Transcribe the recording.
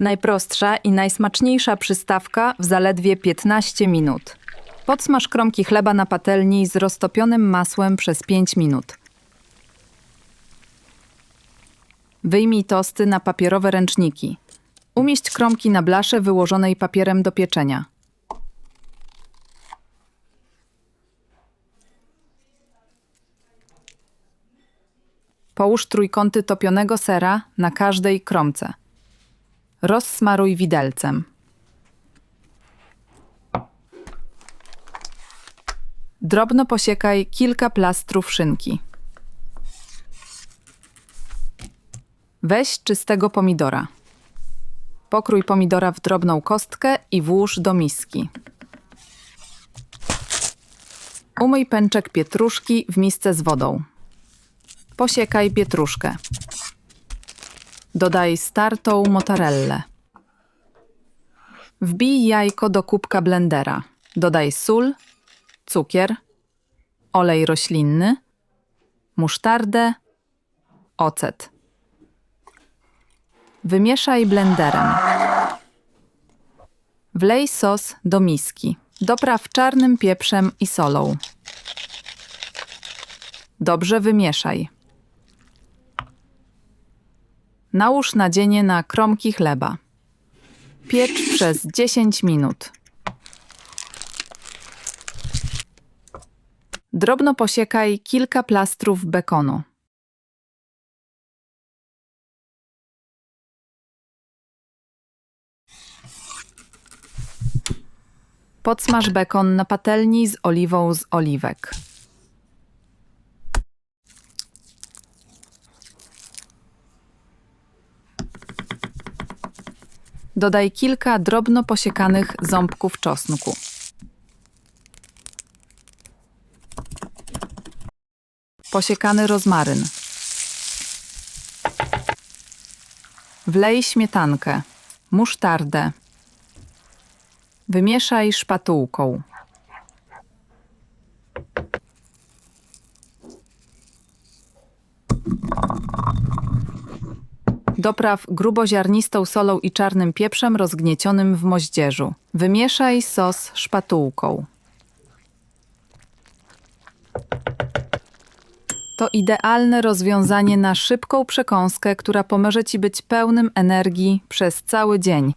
Najprostsza i najsmaczniejsza przystawka w zaledwie 15 minut. Podsmaż kromki chleba na patelni z roztopionym masłem przez 5 minut. Wyjmij tosty na papierowe ręczniki. Umieść kromki na blasze wyłożonej papierem do pieczenia. Połóż trójkąty topionego sera na każdej kromce. Rozsmaruj widelcem. Drobno posiekaj kilka plastrów szynki. Weź czystego pomidora. Pokrój pomidora w drobną kostkę i włóż do miski. Umyj pęczek pietruszki w misce z wodą. Posiekaj pietruszkę. Dodaj startą mozzarellę. Wbij jajko do kubka blendera. Dodaj sól, cukier, olej roślinny, musztardę, ocet. Wymieszaj blenderem. Wlej sos do miski. Dopraw czarnym pieprzem i solą. Dobrze wymieszaj. Nałóż nadzienie na kromki chleba. Piecz przez 10 minut. Drobno posiekaj kilka plastrów bekonu. Podsmaż bekon na patelni z oliwą z oliwek. Dodaj kilka drobno posiekanych ząbków czosnku. Posiekany rozmaryn. Wlej śmietankę, musztardę. Wymieszaj szpatułką. Dopraw gruboziarnistą solą i czarnym pieprzem rozgniecionym w moździerzu. Wymieszaj sos szpatułką. To idealne rozwiązanie na szybką przekąskę, która pomoże Ci być pełnym energii przez cały dzień.